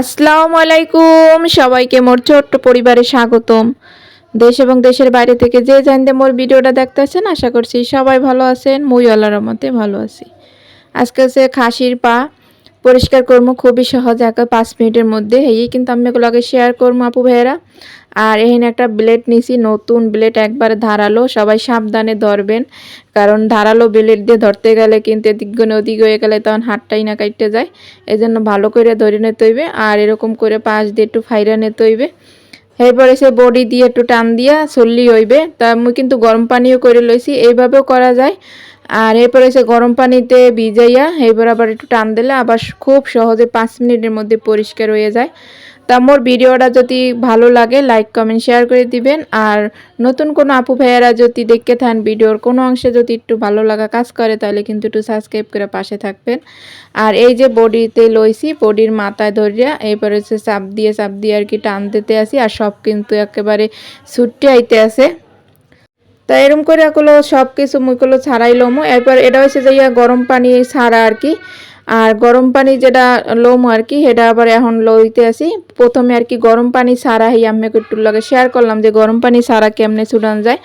আসসালামু আলাইকুম। সবাইকে মোর ছোট্ট পরিবারে স্বাগতম। দেশ এবং দেশের বাইরে থেকে যে জানতে মোর ভিডিওটা দেখতে আসেন, আশা করছি সবাই ভালো আছেন, মুই আল্লাহর মতে ভালো আছি। আজকে আছে খাসির পা। পরিষ্কার করব খুবই সহজ, একা পাঁচ মিনিটের মধ্যে এই কিন্তু আমি এগুলোকে শেয়ার করব আপু ভাইয়েরা। আর এখানে একটা ব্লেড নিছি, নতুন ব্লেড একবারে ধারালো, সবাই সাবধানে ধরবেন। কারণ ধারালো ব্লেড দিয়ে ধরতে গেলে কিন্তু এদিক গুণে ওদিক হয়ে গেলে তখন হাতটাই না কাটতে যায়। এই জন্য ভালো করে ধরে নিতে হইবে, আর এরকম করে পাশ দিয়ে একটু ফাইরা নিতে হইবে। এরপরে সে বডি দিয়ে একটু টান দিয়া চললি হইবে। তা আমি কিন্তু গরম পানিও করে লইছি, এইভাবেও করা যায়। আর এরপরে সে গরম পানিতে ভিজাইয়া এবার আবার একটু টান দিলে আবার খুব সহজে পাঁচ মিনিটের মধ্যে পরিষ্কার হয়ে যায়। তা মোর ভিডিওটা যদি ভালো লাগে লাইক কমেন্ট শেয়ার করে দিবেন। আর নতুন কোনো আপু ভাইয়ারা যদি দেখতে থান ভিডিওর কোনো অংশে যদি একটু ভালো লাগা কাজ করে, তাহলে কিন্তু একটু সাবস্ক্রাইব করে পাশে থাকবেন। আর এই যে বডিতে লইছি, বডির মাথায় ধরিয়া, এরপরে হচ্ছে চাপ দিয়ে চাপ দিয়ে আর কি টান দিতে আসি। আর সব কিন্তু একেবারে ছুটে আইতে আছে। তা এরম করে এগুলো সব কিছু মুখগুলো ছাড়াই লমু। এরপর এটা হয়েছে যে ইয়া গরম পানি ছাড়া আর কি। আর গরম পানি যেটা লমু আর কি, সেটা আবার এখন লইতে আসি। প্রথমে আর কি গরম পানি ছাড়া হই আমি একটু লগে শেয়ার করলাম যে গরম পানি ছাড়া কেমনে ছুটান যায়।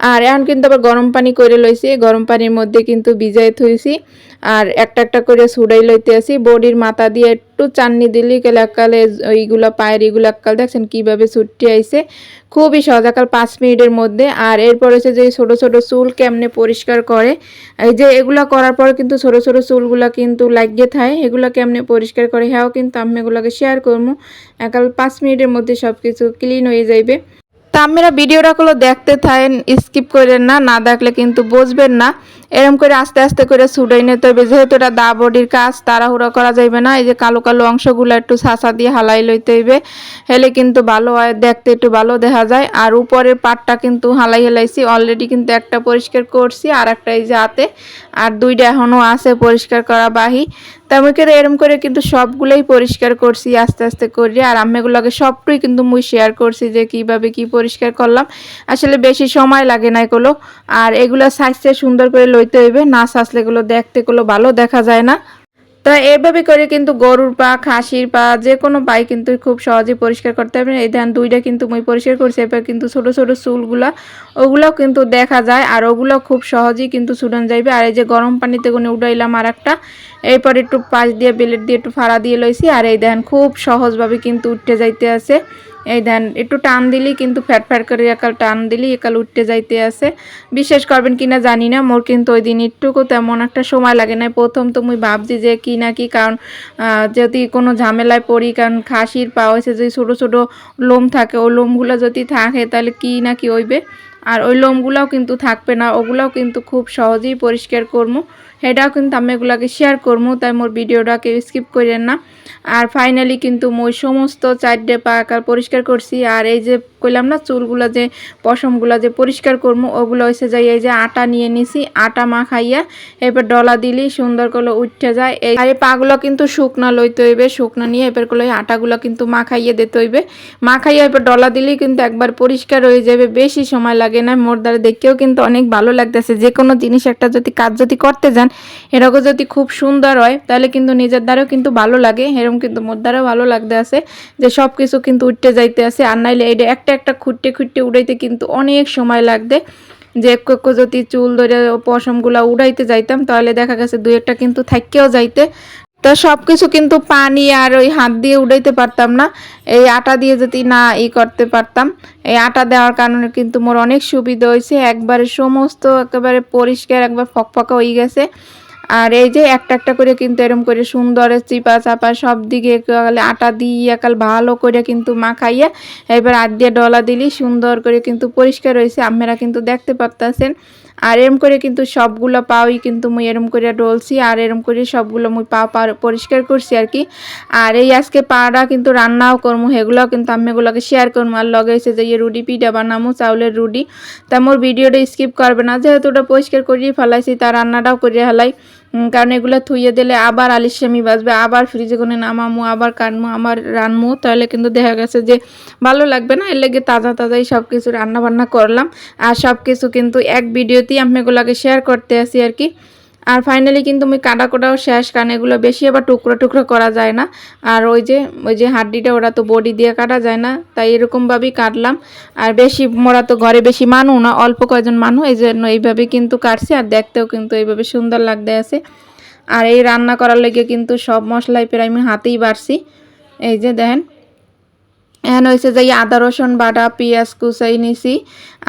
আর এখন কিন্তু আবার গরম পানি করে লইছি, গরম পানির মধ্যে কিন্তু ভিজাই থইছি। আর একটা একটা করে সুডাই লইতে আসি, বডির মাথা দিয়ে একটু চাননি দিলি একালে ওইগুলো পায়ের এগুলো একাল দেখছেন কীভাবে ছুটতে আইছে। খুবই সহজ একাল পাঁচ মিনিটের মধ্যে। আর এরপর হচ্ছে যে ছোট ছোট চুল কেমনে পরিষ্কার করে, এই যে এগুলা করার পর কিন্তু ছোট ছোট চুলগুলা কিন্তু লাগিয়ে থাকে এগুলো কেমনে পরিষ্কার করে হ্যাঁ কিন্তু আমি এগুলোকে শেয়ার করব একাল পাঁচ মিনিটের মধ্যে সব কিছু ক্লিন হয়ে যাইবে। তা আপনারা ভিডিওটাগুলো দেখতে থাকেন স্কিপ করেন না না দেখলে কিন্তু বুঝবেন না। এরম করে আস্তে আস্তে করে ছুটাই নিতে হবে। যেহেতু এটা দা বডির কাজ, তাড়াহুড়া করা যাইবে না। এই যে কালো কালো অংশগুলো একটু ছাঁচা দিয়ে হালাই লইতে হইবে। হেলে কিন্তু ভালো হয়, দেখতে একটু ভালো দেখা যায়। আর উপরের পাটটা কিন্তু হালাই হেলাইছি। অলরেডি কিন্তু একটা পরিষ্কার করছি আর একটা এই যে হাতে। আর দুইটা এখনও আছে পরিষ্কার করা বাহি। তেমন করে এরম করে কিন্তু সবগুলোই পরিষ্কার করছি আস্তে আস্তে করি। আর আম্মেগুলোকে সবটুই কিন্তু মুই শেয়ার করছি যে কীভাবে কি পরিষ্কার করলাম। আসলে বেশি সময় লাগে না এগুলো। আর এগুলো সাইজটা সুন্দর করে লইতে হইবে, না সাজলে এগুলো দেখতে এগুলো ভালো দেখা যায় না। তা এভাবে করে কিন্তু গরুর পা, খাসির পা, যে কোনো পাই কিন্তু খুব সহজেই পরিষ্কার করতে হবে। এই ধান দুইটা কিন্তু মুই পরিষ্কার করছি এবার কিন্তু ছোট ছোট চুলগুলা, ওগুলোও কিন্তু দেখা যায়। আর ওগুলো খুব সহজেই কিন্তু ছুটান যাইবে। আর এই যে গরম পানিতে কোনো উঠাইলাম আর একটা এরপর একটু পাশ দিয়ে, বেলেট দিয়ে একটু ফাড়া দিয়ে লইছি। আর এই দেন খুব সহজভাবে কিন্তু উঠতে যাইতে আছে। এই দেন, একটু টান দিলেই কিন্তু ফ্যাট ফ্যাট করে একাল টান দিলেই একাল উঠতে যাইতে আছে। বিশ্বাস করবেন কিনা জানি না, মোর কিন্তু ওই দিন একটুকু তেমন একটা সময় লাগে না প্রথম তো মুই ভাবছি যে কি না কি, কারণ যদি কোনো ঝামেলায় পড়ি, কারণ খাসির পা হয়েছে যে ছোটো ছোটো লোম থাকে, ওই লোমগুলো যদি থাকে, তাহলে কি না কি হইবে? আর ওই লোমগুলোও কিন্তু থাকবে না, ওগুলোও কিন্তু খুব সহজেই পরিষ্কার করব সেটাও কিন্তু আমি এগুলাকে শেয়ার করব তাই মোর ভিডিওটাকে স্কিপ করেন না। আর ফাইনালি কিন্তু মই সমস্ত চারটে পাকার পরিষ্কার করছি। আর এই যে কইলাম না, চুলগুলো যে, পশমগুলো যে পরিষ্কার করব ওগুলো হয়েছে যাই এই যে আটা নিয়ে নিছি, আটা মাখাইয়া এরপর ডলা দিলি, সুন্দর করে উঠে যায়। এই আর পাগুলো কিন্তু শুকনা লইতে হইবে, শুকনা নিয়ে এরপর করলে আটাগুলো কিন্তু মাখাইয়ে দিতে হইবে। মাখাইয়া এরপর ডলা দিলেই কিন্তু একবার পরিষ্কার হয়ে যাবে, বেশি সময় লাগে না, মোর দ্বারা দেখতেও কিন্তু অনেক ভালো লাগতেছে। যে কোনো জিনিস একটা যদি কাজ যদি করতে যান, এরকম যদি খুব সুন্দর হয়, তাহলে কিন্তু নিজের দ্বারাও কিন্তু ভালো লাগে, এরকম কিন্তু মোর দ্বারাও ভালো লাগতে আছে যে সব কিছু কিন্তু উঠতে যাইতে আছে। আর নাইলে এটা একটা একটা একটা খুঁটতে খুঁটতে উড়াইতে কিন্তু অনেক সময় লাগবে। যে একটু যদি চুল ধরে পশমগুলা উড়াইতে যাইতাম, তাহলে দেখা গেছে দুই একটা কিন্তু থাকেও যাইতে। তো সব কিছু কিন্তু পানি আর ওই হাত দিয়ে উড়াইতে পারতাম না। এই আটা দিয়ে যদি না ই করতে পারতাম, এই আটা দেওয়ার কারণে কিন্তু মোর অনেক সুবিধা হয়েছে একবারে সমস্ত একেবারে পরিষ্কার, একবার ফকফকা হয়ে গেছে। আর এই যে একটা একটা করে কিন্তু এরম করে সুন্দর চিপা চাপা সব দিকে আটা দিয়ে একাল ভালো করে কিন্তু মাখাইয়া এবার আট দিয়ে ডলা দিলি, সুন্দর করে কিন্তু পরিষ্কার হয়েছে, আপনারা কিন্তু দেখতে পারতেছেন। আর এরম করে কিন্তু সবগুলো পাওই কিন্তু মুই এরম করে ডলছি, আর এরম করে সবগুলো মুই পা পরিষ্কার করছি আর কি। আর এই আজকে পাড়া কিন্তু রান্নাও করব সেগুলোও কিন্তু আমি এগুলোকে শেয়ার করব আর লগে এসে যে রুটি পিঠা বানামো, চাউলের রুটি। তা মোর ভিডিওটা স্কিপ করবে না, যেহেতু ওটা পরিষ্কার করিয়ে ফেলাইছি তার রান্নাটাও করিয়ে ফেলাই। কারণ এগুলো থুইয়ে দিলে আবার আলিশামি বাজবে, আবার ফ্রিজে গুনে নামামো, আবার কাটমো আবার রানমো। তাহলে কিন্তু দেখা গেছে যে ভালো লাগবে না, এর লেগে তাজা তাজাই সব কিছু রান্নাবান্না করলাম। আর সব কিছু কিন্তু এক ভিডিওতেই আমি এগুলোকে শেয়ার করতে আসি আর কি। আর ফাইনালি কিন্তু আমি কাটা কোটাও শেষ, কারণ এগুলো বেশি আবার টুকরো টুকরো করা যায় না। আর ওই যে ওই যে হাড্ডিটা ওরা তো বডি দিয়ে কাটা যায় না, তাই এরকমভাবেই কাটলাম। আর বেশি, মোরা তো ঘরে বেশি মানু না, অল্প কয়জন মানুষ এই জন্য এইভাবে কিন্তু কাটছি, আর দেখতেও কিন্তু এইভাবে সুন্দর লাগতে আছে। আর এই রান্না করার লেগে কিন্তু সব মশলাই প্রায় আমি হাতেই বাড়ছি। এই যে দেখেন, এখন হয়েছে যে আদা রসুন বাটা, পেঁয়াজ কুচাই নিছি।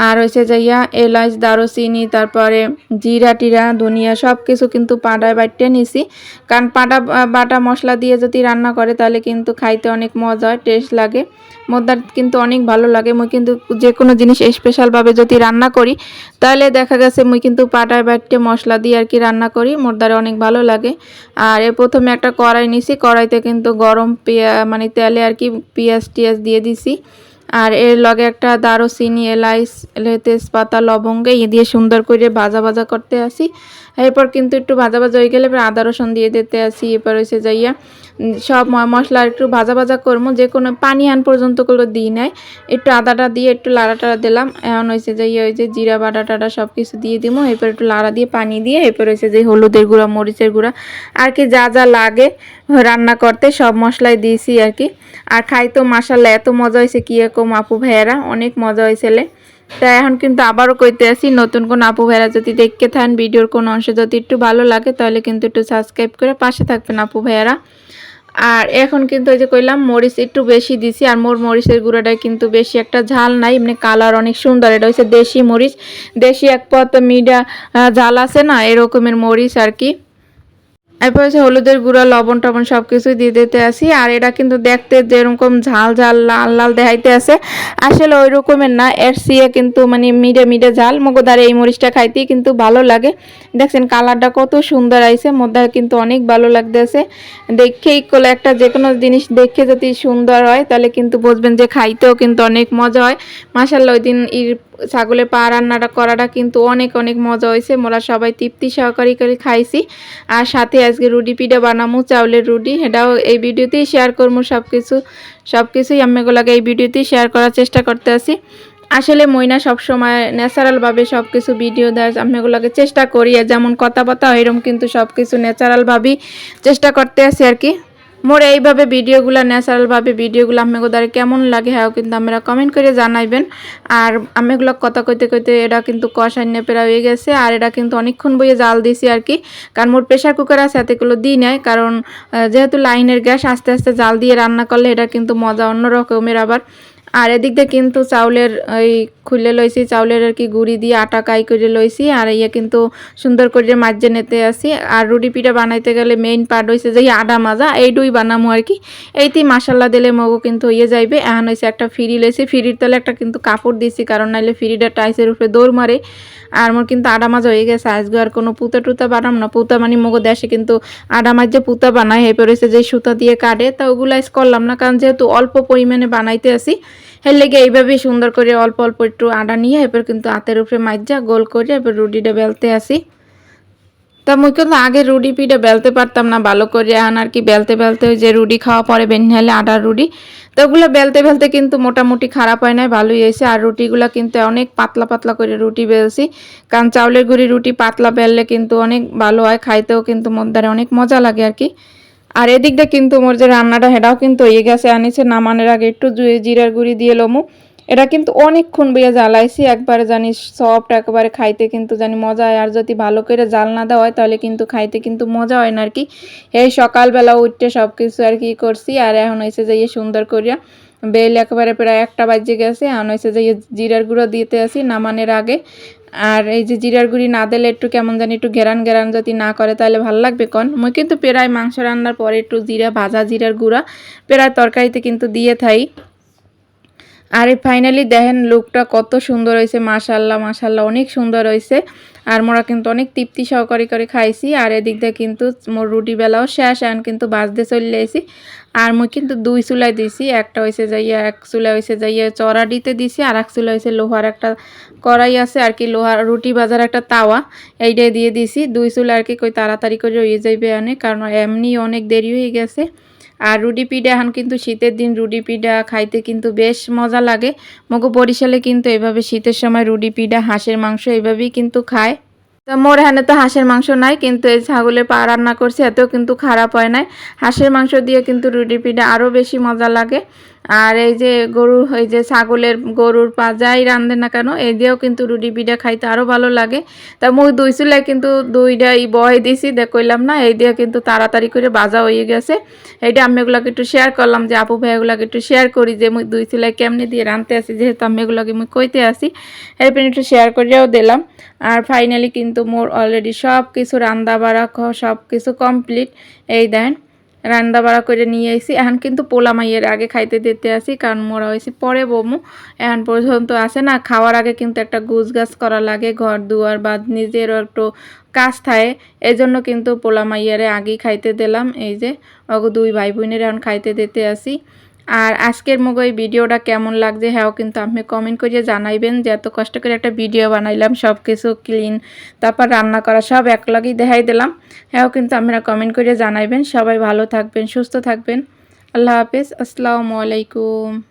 আর হয়েছে যাইয়া এলাচ, দারুচিনি, তারপরে জিরা টিরা, ধনিয়া সব কিছু কিন্তু পাটায় বাটতে নিছি। কারণ পাটা বাটা মশলা দিয়ে যদি রান্না করে তাহলে কিন্তু খাইতে অনেক মজা হয় টেস্ট লাগে। মোদ্দার কিন্তু অনেক ভালো লাগে। মুই কিন্তু যে কোনো জিনিস স্পেশালভাবে যদি রান্না করি, তাহলে দেখা গেছে মুই কিন্তু পাটায় বাটতে মশলা দিয়ে আর কি রান্না করি, মোদ্দারে অনেক ভালো লাগে। আর এ প্রথমে একটা কড়াই নিছি, কড়াইতে কিন্তু গরম পেঁয়া মানে তেলে আর কি পেঁয়াজ টিয়াজ দিয়ে দিছি। আর এর লগে একটা দারুচিনি, এলাইচ তেজপাতা লবঙ্গ ইয়ে দিয়ে সুন্দর করে ভাজা ভাজা করতে আসি। এরপর কিন্তু একটু ভাজা ভাজা হয়ে গেলে এবার আদা রসুন দিয়ে দিতে আসি। এরপর হয়েছে যাইয়া সব মশলা একটু ভাজা ভাজা করব। যে কোনো পানি আন পর্যন্ত করে দিই নাই। একটু আদাটা দিয়ে একটু লাড়া টাড়া দিলাম। এখন হয়েছে যে ওই যে জিরা, বাটা টাটা সব কিছু দিয়ে দিব। এরপর একটু লাড়া দিয়ে পানি দিয়ে এরপর হয়েছে যে হলুদের গুঁড়া, মরিচের গুঁড়া, আর কি যা যা লাগে রান্না করতে সব মশলাই দিয়েছি আর কি। আর খাই তো মাসাল্লাহ এত মজা হয়েছে কী এরকম আপু ভাইয়েরা, অনেক মজা হয়েছিলে তা এখন কিন্তু আবারও কইতে আসি, নতুন কোন আপু ভাইরা যদি দেখতে থান ভিডিওর কোন অংশ যদি একটু ভালো লাগে, তাহলে কিন্তু একটু সাবস্ক্রাইব করে পাশে থাকবেন আপু ভাইয়ারা। আর এখন কিন্তু ওই যে কইলাম, মরিচ একটু বেশি দিছি, আর মোর মরিচের গুঁড়োটাই কিন্তু বেশি একটা ঝাল নাই, এমনি কালার অনেক সুন্দর, এটা হচ্ছে দেশি মরিচ। দেশি এক পথ মিডা ঝাল আছে না, এরকমের মরিচ আর কি। এরপর হচ্ছে হলুদের গুঁড়া, লবণ টবণ সব কিছুই দিয়ে দিতে আসি। আর এটা কিন্তু দেখতে যেরকম ঝাল ঝাল, লাল লাল দেখাইতে আছে আসলে ওই রকমের না, এর সিয়ে কিন্তু মানে মিডে মিডে ঝাল। মগোদারে এই মরিচটা খাইতেই কিন্তু ভালো লাগে। দেখছেন কালারটা কত সুন্দর আইছে, মধ্যে কিন্তু অনেক ভালো লাগতেছে। দেখেই করলে একটা যে কোনো জিনিস দেখে যদি সুন্দর হয়, তাহলে কিন্তু বুঝবেন যে খাইতেও কিন্তু অনেক মজা হয়। মাসাল্লাহ ওই দিন ছাগলের পা রান্নাটা করাটা কিন্তু অনেক অনেক মজা হয়েছে। মোরা সবাই তৃপ্তি সহকারী করে খাইছি। আর সাথে আজকে রুটি পিঠা বানামু, চাউলের রুটি। এটাও এই ভিডিওতেই শেয়ার করব সব কিছু সব কিছুই আম্মেগুলাকে এই ভিডিওতেই শেয়ার করার চেষ্টা করতে আসি আসলে মইনা সবসময় ন্যাচারালভাবে সব কিছু ভিডিও দেয়। আমি এগুলোকে চেষ্টা করি, যেমন কথাবার্তা এরকম কিন্তু সব কিছু ন্যাচারালভাবেই চেষ্টা করতে আসি আর কি। মোর এইভাবে ভিডিওগুলো, ন্যাচারালভাবে ভিডিওগুলো আপনাদের কেমন লাগে হ্যাঁ কিন্তু আমরা কমেন্ট করে জানাইবেন। আর আমিগুলো কথা কইতে কইতে এটা কিন্তু কষান্য পেরা হয়ে গেছে, আর এটা কিন্তু অনেকক্ষণ বইয়ে জাল দিছি আর কি। কারণ মোর প্রেশার কুকার আছে এতগুলো দিই নাই, কারণ যেহেতু লাইনের গ্যাস আস্তে আস্তে জাল দিয়ে রান্না করলে এটা কিন্তু মজা অন্য রকমের আবার। আর এদিক দিয়ে কিন্তু চাউলের ওই খুলে লইছি, চাউলের আর কি গুড়ি দিয়ে আটা কাই করে লইছি, আর ইয়ে কিন্তু সুন্দর করে মাঝে নিতে আসি। আর রুটি পিঠা বানাইতে গেলে মেইন পার্ট হয়েছে যে আডা মাজা এই দুই বানামো আর কি। এইতেই মাসাল্লা দিলে মগো কিন্তু ইয়ে যাইবে। এখন হয়েছে একটা ফিরি লইছি, ফিরির তলে একটা কিন্তু কাপড় দিছি, কারণ নাইলে ফিরিটা টাইসের উপরে দৌড় মারে। আর মোর কিন্তু আডা মাজা হয়ে গেছে আজকে আর কোনো পুতা টুতা বানাম না। পুতা মানে মগো দেশে কিন্তু আডা মাঝে পুতা বানায় হেপে রয়েছে যে সুতা দিয়ে কাটে। তা ওগুলো করলাম না, কারণ যেহেতু অল্প পরিমাণে বানাইতে আসি এর লেগে এইভাবেই সুন্দর করে অল্প অল্প একটু আটা নিয়ে এরপর কিন্তু হাতের উপরে মাইজা গোল করে এরপর রুটিটা বেলতে আসি। তা মুই কিন্তু আগে রুটি পিঠে বেলতে পারতাম না, ভালো করে আন আর কি বেলতে বেলতে যে রুটি খাওয়া পরে বেনহালে আটার রুটি। তো ওগুলো বেলতে বেলতে কিন্তু মোটামুটি খারাপ হয় নাই, ভালোই হয়েছে। আর রুটিগুলো কিন্তু অনেক পাতলা পাতলা করে রুটি বেলছি। কারণ চাউলের গুঁড়ি রুটি পাতলা বেললে কিন্তু অনেক ভালো হয়, খাইতেও কিন্তু মদ্দারে অনেক মজা লাগে আর কি। আর এদিকটা কিন্তু মোর যে রান্নাটা হেটাও কিন্তু হয়ে গেছে। আনিছে নামানের আগে একটু জিরার গুঁড়ি দিয়ে লমু। এটা কিন্তু অনেকক্ষণ বইয়া জ্বালাইছি, একবারে জানি সফট একেবারে খাইতে কিন্তু জানি মজা হয়। আর যদি ভালো করে জাল না দেওয়া হয়, তাহলে কিন্তু খাইতে কিন্তু মজা হয় না আর কি। এই সকালবেলা উঠতে সব কিছু আর কি করছি। আর এখন হয়েছে যে ইয়ে সুন্দর করিয়া বেল একেবারে প্রায় একটা বাজে গেছে। এখন হয়েছে যে জিরার গুঁড়ো দিতে আসি নামানের আগে। আর এই যে জিরার গুঁড়ি না দিলে একটু কেমন জানি একটু গেরান গেরান যদি না করে তাহলে ভালো লাগবে কন? মুই কিন্তু প্রায় মাংস রান্নার পরে একটু জিরা, ভাজা জিরার গুঁড়া, প্রায় তরকারিতে কিন্তু দিয়ে থাই। আর এই ফাইনালি দেখেন লুকটা কত সুন্দর হয়েছে মাশাল্লাহ মাশাল্লাহ অনেক সুন্দর হয়েছে। আর মোরা কিন্তু অনেক তৃপ্তি সহকারী করে খাইছি। আর এদিক দিয়ে কিন্তু মোর রুটি বেলাও শেষ, এখন কিন্তু বাজতে চলে এসি আর মুই কিন্তু দুই চুলাই দিছি, একটা হয়েছে যাইয়া এক চুলা হয়েছে যাইয়া চড়া দিতে দিছি, আর এক চুলা হয়েছে লোহার একটা কড়াই আছে, আর কি লোহার রুটি বাজার একটা তাওয়া। এইটাই দিয়ে দিছি। দুই চুলা আর কি কই তাড়াতাড়ি করে হয়ে যাইবে এনে, কারণ এমনি অনেক দেরি হয়ে গেছে। আর রুডি পিঠা, এখন কিন্তু শীতের দিন রুডি পিঠা খাইতে কিন্তু বেশ মজা লাগে। মগো বরিশালে কিন্তু এভাবে শীতের সময় রুডি পিঠা, হাঁসের মাংস এইভাবেই কিন্তু খায়। তো মোর এখানে তো হাঁসের মাংস নাই, কিন্তু এই ছাগলের পা রান্না করছে, এতেও কিন্তু খারাপ হয় নাই। হাঁসের মাংস দিয়ে কিন্তু রুডি পিঠা আরও বেশি মজা লাগে। আর এই যে গরু, এই যে ছাগলের গরুর পা যাই রান্ধে না কেন, এই দিয়েও কিন্তু রুটি পিঠা খাইতে আরও ভালো লাগে। তা মুই দুই চুলাই কিন্তু দুইটা ই বয় দিছি দেখ কইলাম না, এই দিয়ে কিন্তু তাড়াতাড়ি করে বাজা হয়ে গেছে। এইটা আমি এগুলোকে একটু শেয়ার করলাম যে আপু ভাই এগুলোকে একটু শেয়ার করি যে মুই দুই চুলাই কেমনি দিয়ে রাঁধতে আসি যেহেতু আমি এগুলোকে মুই কইতে আসি এরপর একটু শেয়ার করিয়াও দিলাম। আর ফাইনালি কিন্তু মোর অলরেডি সব কিছু রান্না বাড়া সব কিছু কমপ্লিট এই দেন। রান্না বাড়া করে নিয়ে এসেছি এখন কিন্তু পোলা মাইয়ের আগে খাইতে দিতে আসি, কারণ মোরা হয়েছি পরে বমু। এখন পর্যন্ত আসে না, খাওয়ার আগে কিন্তু একটা গুছ গাছ করা লাগে, ঘর দুয়ার বা নিজেরও একটু কাজ থাকে। এই জন্য কিন্তু পোলা মাইয়ারে আগেই খাইতে দিলাম। এই যে অগো দুই ভাই বোনের এখন খাইতে দিতে আসি। আর আজকের মতো এই ভিডিওটা কেমন লাগছে হ্যাঁ কিন্তু আপনি কমেন্ট করে জানাইবেন যে এত কষ্ট করে একটা ভিডিও বানাইলাম সব কিছু ক্লিন তারপর রান্না করা সব একলগেই দেখাই দিলাম। হ্যাঁ কিন্তু আপনারা কমেন্ট করে জানাইবেন। সবাই ভালো থাকবেন, সুস্থ থাকবেন। আল্লাহ হাফেজ, আসসালামু আলাইকুম।